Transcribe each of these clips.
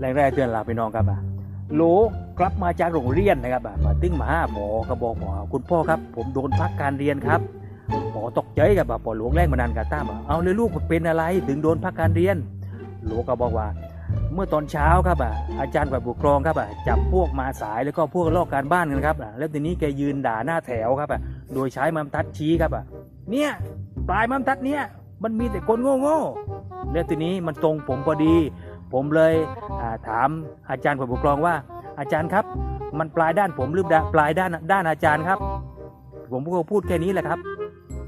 แรงแรกเตือนเราไปน้องครับอะโหลกลับมาจากโรงเรียนนะครับอะมาตึงมาหาหมอก็บอกหมอคุณพ่อครับ ผมโดนพักการเรียนครับหมอตกใจกับปอหลวงแรงมานานกับตั้มอะเอาเลยลูกเป็นอะไรถึงโดนพักการเรียนหลวงก็บอกว่า เมื่อตอนเช้าครับอะอาจารย์ฝ่ายปกครองครับอะจับพวกมาสายแล้วก็พวกลอกการบ้านกันครับอะแล้วทีนี้แกยืนด่าหน้าแถวครับอะโดยใช้มัมทัดชี้ครับอะเนี่ยปลายมัมทัดเนี่ยมันมีแต่คนโง่ๆแล้วทีนี้มันตรงผมพอดี ผมเลยถามอาจารย์ฝ่ายปกครองว่า อาจารย์ครับ มันปลายด้านผมหรือปลายด้านด้านอาจารย์ครับ ผมก็พูดแค่นี้แหละครับ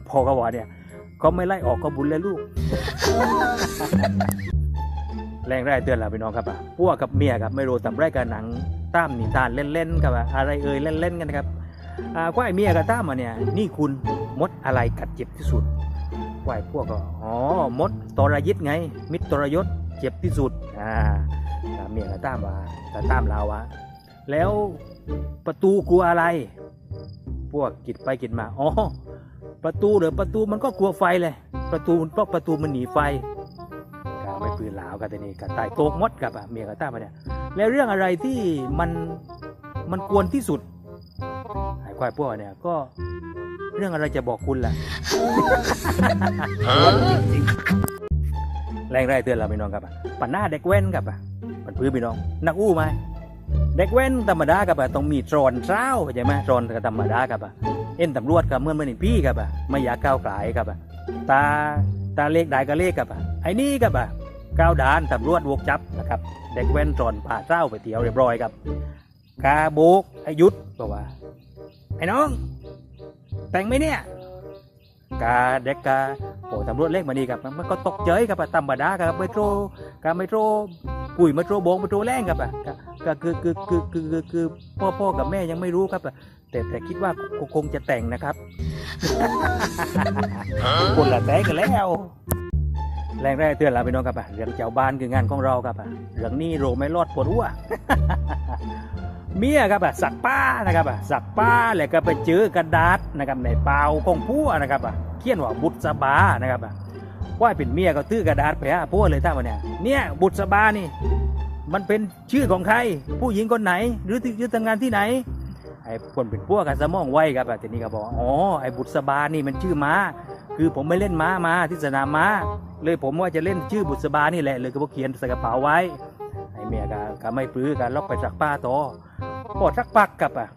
พอเขาบอเนี่ยเขาไม่ไล่ออกก็บุญเลยลูก แรงแรกเตือนเราไปน้องครับอะพวกกับเมียครับไม่รู้ทำไรกับหนังตั้มนิทานเล่นๆกับอะอะไรเอ่ยเล่นๆกันนะครับอ่าควายเมียกับตั้มมาเนี่ยนี่คุณมดอะไรกัดเจ็บที่สุดควายพวกก็อ๋อมดตรยิตไง มิตรตรยศ เจ็บที่สุดอ่าแต่เมียกับตั้มว่าแต่ตั้มเราวะแล้วประตูกลัวอะไร พวกกิดไปกิดมาอ๋อประตูเดี๋ยวประตูมันก็กลัวไฟเลย ประตูเพราะประตูมันหนีไฟกาไม่ปืนลาวกันแต่นี่กตายโกกมดกับอะเมียกับต้ามาเนี่ยแล้วเรื่องอะไรที่มันมันกวนที่สุดไอ้ควายพวกเนี่ยก็เรื่องอะไรจะบอกคุณล่ะ แรงแรกเตือนเราไปน้องครับอะปันหน้าเด็กแว่นกับอะปันพื้นไปน้อง นักอู้ไหมเด็กแว่นธรรมดากับอะต้องมีตรอนเช้าเข้าใจไหมตรอนกับธรรมดากับอะเอ็นตำรวจกับเมื่อเมันพี่กับไม่อยากก้าวไกลกับอะตาตาเลขได้ก็เลขกับอะไอ้นี่กับอะก้าวดานตำรวจวกจับนะครับเด็กแว่นตรอนผ่าเจ้าไปเที่ยวเรียบร้อยครับกาโบกอายุทธบอกว่าไอ้น้อง แต่งไหมเนี่ยกาเด็กกา โอ้ตำรวจเลขมานี่ครับมันก็ตกเจยครับธรรมดาครับเมโทรกาเมโทรกุยเมโทรโบงเมโทรแรงครับอะก็คือคือคือคือคือพ่อพ่อกับแม่ยังไม่รู้ครับแต่แต่คิดว่าคงจะแต่งนะครับคนละแต่งกันแล้วแรงแรกเตือนเราไปน้องครับอะเรื่องเจ้าบ้านคืองานของเราครับอะเรื่องนี้โรไม่รอดปวดหัวเมียครับอะสักป้านะครับอะสักป้าแล้วก็ไปเจอกระดาษนะครับในเปล่าของผัวนะครับอะ เขียนว่าบุตรสบานะครับว่าเป็นเมียก็ตื้อกระดาษไปฮะผัวเลยท่ามันเนี่ยเนี่ยบุตรสบานี่ มันเป็นชื่อของใคร ผู้หญิงคนไหน หรือที่หรือทำงานที่ไหนไอ้คนเป็นพวกกันสมองไวครับทีนี้ก็บอกอ๋อไอ้บุตรสบานี่มันชื่อม้า คือผมไม่เล่นม้ามาที่สนามม้า เลยผมว่าจะเล่นชื่อบุตรสบานี่แหละเลยก็เขียนใส่กระเป๋าไว้ไอ้เมียก็ก็ไม่ปลื้อกันล็อกไปสักป้าต่อพอสักปักกับอะ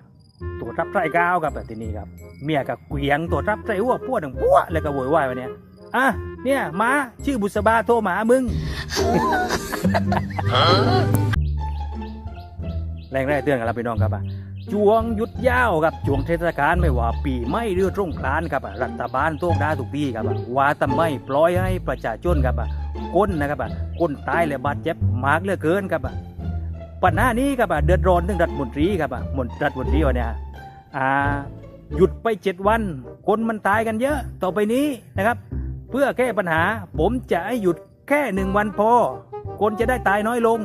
ตัวรับไส้ก้าวกับอะทีนี้ครับ เมียก็เกวียงตัวรับไส้หัวพวดหนึ่งพวดเลยก็โวยวายวันนี้อะเนี่ยมาชื่อบุษบาโทรมามึงแรงแรกเตือนกันเราไปน้องครับอะจวงยุดยาวครับจวงเทศกาลไม่ว่าปีไม่เรือตรงกลานครับอะรัฐบาลโต้งดาทุกปีครับว่าทำไมปล่อยให้ประชาชนครับอะก้นนะครับอะก้นตายและบาดเจ็บมากเหลือเกินครับอะ ปัญหานี้ครับเดือดร้อนถึงรัฐมนตรีครับอะมนรัฐมนตรีวันเนี้ยอ่าหยุดไปเจ็ดวัน คนมันตายกันเยอะ ต่อไปนี้นะครับ เพื่อแก้ปัญหา ผมจะให้หยุดแค่หนึ่งวันพอ คนจะได้ตายน้อยลง